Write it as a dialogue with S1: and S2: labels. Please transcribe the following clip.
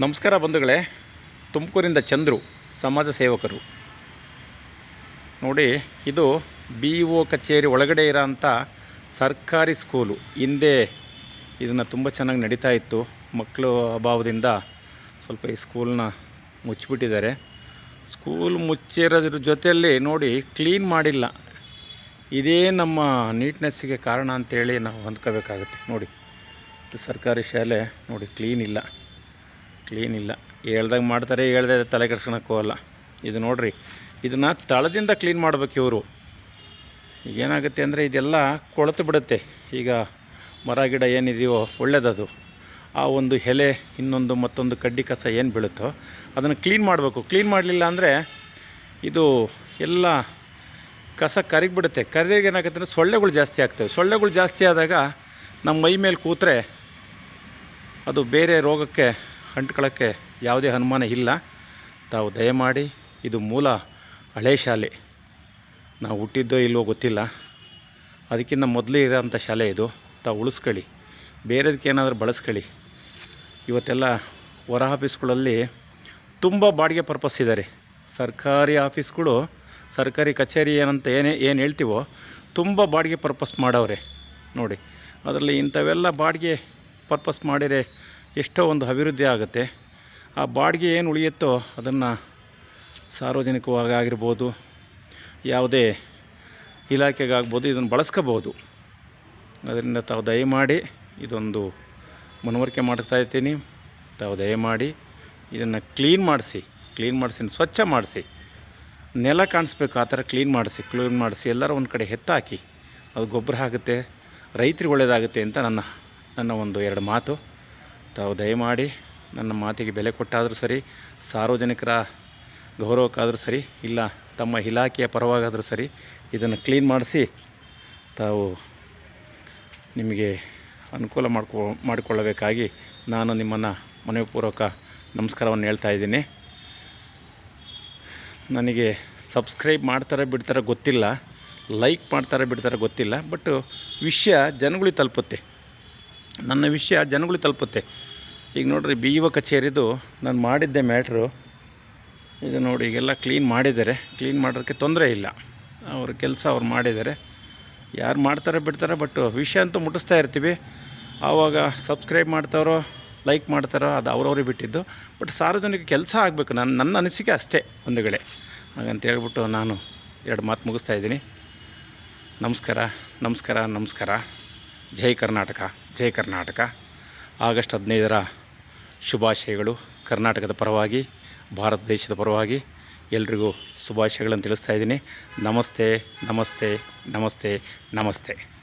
S1: ನಮಸ್ಕಾರ ಬಂಧುಗಳೇ, ತುಮಕೂರಿಂದ ಚಂದ್ರು, ಸಮಾಜ ಸೇವಕರು. ನೋಡಿ, ಇದು ಬಿ ಒ ಕಚೇರಿ ಒಳಗಡೆ ಇರೋಂಥ ಸರ್ಕಾರಿ ಸ್ಕೂಲು. ಹಿಂದೆ ಇದನ್ನು ತುಂಬ ಚೆನ್ನಾಗಿ ನಡೀತಾ ಇತ್ತು. ಮಕ್ಕಳು ಅಭಾವದಿಂದ ಸ್ವಲ್ಪ ಈ ಸ್ಕೂಲನ್ನ ಮುಚ್ಚಿಬಿಟ್ಟಿದ್ದಾರೆ. ಸ್ಕೂಲ್ ಮುಚ್ಚಿರೋದ್ರ ಜೊತೆಯಲ್ಲಿ ನೋಡಿ, ಕ್ಲೀನ್ ಮಾಡಿಲ್ಲ. ಇದೇ ನಮ್ಮ ನೀಟ್ನೆಸ್ಸಿಗೆ ಕಾರಣ ಅಂತೇಳಿ ನಾವು ಹೊಂದ್ಕೋಬೇಕಾಗುತ್ತೆ. ನೋಡಿ ಸರ್ಕಾರಿ ಶಾಲೆ, ನೋಡಿ, ಕ್ಲೀನ್ ಇಲ್ಲ. ಕ್ಲೀನ್ ಇಲ್ಲ ಹೇಳ್ದಾಗ ಮಾಡ್ತಾರೆ, ಹೇಳ್ದೆ ತಲೆ ಅಲ್ಲ ಇದು ನೋಡಿರಿ, ಇದನ್ನು ತಳದಿಂದ ಕ್ಲೀನ್ ಮಾಡ್ಬೇಕು ಇವರು. ಏನಾಗುತ್ತೆ ಅಂದರೆ ಇದೆಲ್ಲ ಕೊಳೆತು ಬಿಡುತ್ತೆ. ಈಗ ಮರ, ಗಿಡ ಏನಿದೆಯೋ ಒಳ್ಳೆಯದದು ಆ ಒಂದು ಎಲೆ, ಇನ್ನೊಂದು ಮತ್ತೊಂದು ಕಡ್ಡಿ ಕಸ ಏನು ಬೀಳುತ್ತೋ ಅದನ್ನು ಕ್ಲೀನ್ ಮಾಡಬೇಕು. ಕ್ಲೀನ್ ಮಾಡಲಿಲ್ಲ ಅಂದರೆ ಇದು ಎಲ್ಲ ಕಸ ಕರಗಿಬಿಡುತ್ತೆ. ಕರಿದಾಗ ಏನಾಗುತ್ತೆ ಅಂದರೆ ಸೊಳ್ಳೆಗಳು ಜಾಸ್ತಿ ಆಗ್ತವೆ. ಸೊಳ್ಳೆಗಳು ಜಾಸ್ತಿ ಆದಾಗ ನಮ್ಮ ಮೈ ಮೇಲೆ ಕೂತ್ರೆ ಅದು ಬೇರೆ ರೋಗಕ್ಕೆ ಅಂಟ್ಕೊಳ್ಳೋಕ್ಕೆ ಯಾವುದೇ ಅನುಮಾನ ಇಲ್ಲ. ತಾವು ದಯಮಾಡಿ ಇದು ಮೂಲ ಹಳೆ ಶಾಲೆ. ನಾವು ಹುಟ್ಟಿದ್ದೋ ಇಲ್ವೋ ಗೊತ್ತಿಲ್ಲ. ಅದಕ್ಕಿಂತ ಮೊದಲೇ ಇರೋಂಥ ಶಾಲೆ ಇದು. ತಾವು ಉಳಿಸ್ಕೊಳ್ಳಿ. ಬೇರೆದಕ್ಕೆ ಏನಾದರೂ ಬಳಸ್ಕೊಳ್ಳಿ. ಇವತ್ತೆಲ್ಲ ಹೊರ ಆಫೀಸ್ಗಳಲ್ಲಿ ತುಂಬ ಬಾಡಿಗೆ ಪರ್ಪಸ್ ಇದ್ದಾರೆ ಸರ್ಕಾರಿ ಆಫೀಸ್ಗಳು, ಸರ್ಕಾರಿ ಕಚೇರಿ ಏನಂತ ಏನೇ, ಏನು ಹೇಳ್ತೀವೋ ತುಂಬ ಬಾಡಿಗೆ ಪರ್ಪಸ್ ಮಾಡವ್ರೆ. ನೋಡಿ, ಅದರಲ್ಲಿ ಇಂಥವೆಲ್ಲ ಬಾಡಿಗೆ ಪರ್ಪಸ್ ಮಾಡಿದರೆ ಎಷ್ಟೋ ಒಂದು ಅಭಿವೃದ್ಧಿ ಆಗುತ್ತೆ. ಆ ಬಾಡಿಗೆ ಏನು ಉಳಿಯುತ್ತೋ ಅದನ್ನು ಸಾರ್ವಜನಿಕವಾಗಿ ಆಗಿರ್ಬೋದು ಯಾವುದೇ ಇಲಾಖೆಗಾಗ್ಬೋದು ಇದನ್ನು ಬಳಸ್ಕೋಬೋದು. ಅದರಿಂದ ತಾವು ದಯಮಾಡಿ ಇದೊಂದು ಮನವರಿಕೆ ಮಾಡ್ತಾ ಇರ್ತೀನಿ ತಾವು ದಯಮಾಡಿ ಇದನ್ನು ಕ್ಲೀನ್ ಮಾಡಿಸಿ ಕ್ಲೀನ್ ಮಾಡಿಸಿ ಸ್ವಚ್ಛ ಮಾಡಿಸಿ. ನೆಲ ಕಾಣಿಸ್ಬೇಕು, ಆ ಥರ ಕ್ಲೀನ್ ಮಾಡಿಸಿ ಕ್ಲೀನ್ ಮಾಡಿಸಿ, ಎಲ್ಲರೂ ಒಂದು ಕಡೆ ಹೆತ್ತಾಕಿ, ಅದು ಗೊಬ್ಬರ ಆಗುತ್ತೆ, ರೈತರಿಗೆ ಒಳ್ಳೆಯದಾಗುತ್ತೆ ಅಂತ ನನ್ನ ನನ್ನ ಒಂದು ಎರಡು ಮಾತು. ತಾವು ದಯಮಾಡಿ ನನ್ನ ಮಾತಿಗೆ ಬೆಲೆ ಕೊಟ್ಟಾದರೂ ಸರಿ, ಸಾರ್ವಜನಿಕರ ಗೌರವಕ್ಕಾದರೂ ಸರಿ, ಇಲ್ಲ ತಮ್ಮ ಇಲಾಖೆಯ ಪರವಾಗಾದರೂ ಸರಿ ಇದನ್ನು ಕ್ಲೀನ್ ಮಾಡಿಸಿ ತಾವು ನಿಮಗೆ ಅನುಕೂಲ ಮಾಡ್ಕೊ, ಮಾಡಿಕೊಳ್ಳಬೇಕಾಗಿ ನಾನು ನಿಮ್ಮನ್ನು ಮನವಿಪೂರ್ವಕ ನಮಸ್ಕಾರವನ್ನು ಹೇಳ್ತಾ ಇದ್ದೀನಿ. ನನಗೆ ಸಬ್ಸ್ಕ್ರೈಬ್ ಮಾಡ್ತಾರೆ ಬಿಡ್ತಾರೆ ಗೊತ್ತಿಲ್ಲ, ಲೈಕ್ ಮಾಡ್ತಾರೆ ಬಿಡ್ತಾರೆ ಗೊತ್ತಿಲ್ಲ, ಬಟ್ ವಿಷಯ ಜನಗಳಿಗೆ ತಲುಪುತ್ತೆ. ನನ್ನ ವಿಷಯ ಜನಗಳಿಗೆ ತಲುಪುತ್ತೆ. ಈಗ ನೋಡಿರಿ ಬಿ ಒ ಕಚೇರಿದು ನಾನು ಮಾಡಿದ್ದೆ ಮ್ಯಾಟ್ರು. ಇದು ನೋಡಿ, ಈಗೆಲ್ಲ ಕ್ಲೀನ್ ಮಾಡಿದ್ದಾರೆ. ಕ್ಲೀನ್ ಮಾಡೋಕ್ಕೆ ತೊಂದರೆ ಇಲ್ಲ. ಅವ್ರ ಕೆಲಸ ಅವ್ರು ಮಾಡಿದ್ದಾರೆ. ಯಾರು ಮಾಡ್ತಾರೆ ಬಿಡ್ತಾರೆ, ಬಟ್ ವಿಷಯ ಅಂತೂ ಮುಟ್ಟಿಸ್ತಾ ಇರ್ತೀವಿ. ಆವಾಗ ಸಬ್ಸ್ಕ್ರೈಬ್ ಮಾಡ್ತಾರೋ, ಲೈಕ್ ಮಾಡ್ತಾರೋ, ಅದು ಅವ್ರವ್ರಿಗೆ ಬಿಟ್ಟಿದ್ದು. ಬಟ್ ಸಾರ್ವಜನಿಕ ಕೆಲಸ ಆಗಬೇಕು. ನನ್ನ ನನ್ನ ಅನಿಸಿಕೆ ಅಷ್ಟೇ ಒಂದು ವೇಳೆ ಹಾಗಂತ ಹೇಳ್ಬಿಟ್ಟು ನಾನು ಎರಡು ಮಾತು ಮುಗಿಸ್ತಾ ಇದ್ದೀನಿ. ನಮಸ್ಕಾರ ನಮಸ್ಕಾರ ನಮಸ್ಕಾರ. ಜೈ ಕರ್ನಾಟಕ. ಜೈ ಕರ್ನಾಟಕ. ಆಗಸ್ಟ್ ಹದಿನೈದರ ಶುಭಾಶಯಗಳು. ಕರ್ನಾಟಕದ ಪರವಾಗಿ, ಭಾರತ ದೇಶದ ಪರವಾಗಿ ಎಲ್ರಿಗೂ ಶುಭಾಶಯಗಳನ್ನು ತಿಳಿಸ್ತಾ ಇದ್ದೀನಿ. ನಮಸ್ತೆ ನಮಸ್ತೆ ನಮಸ್ತೆ ನಮಸ್ತೆ.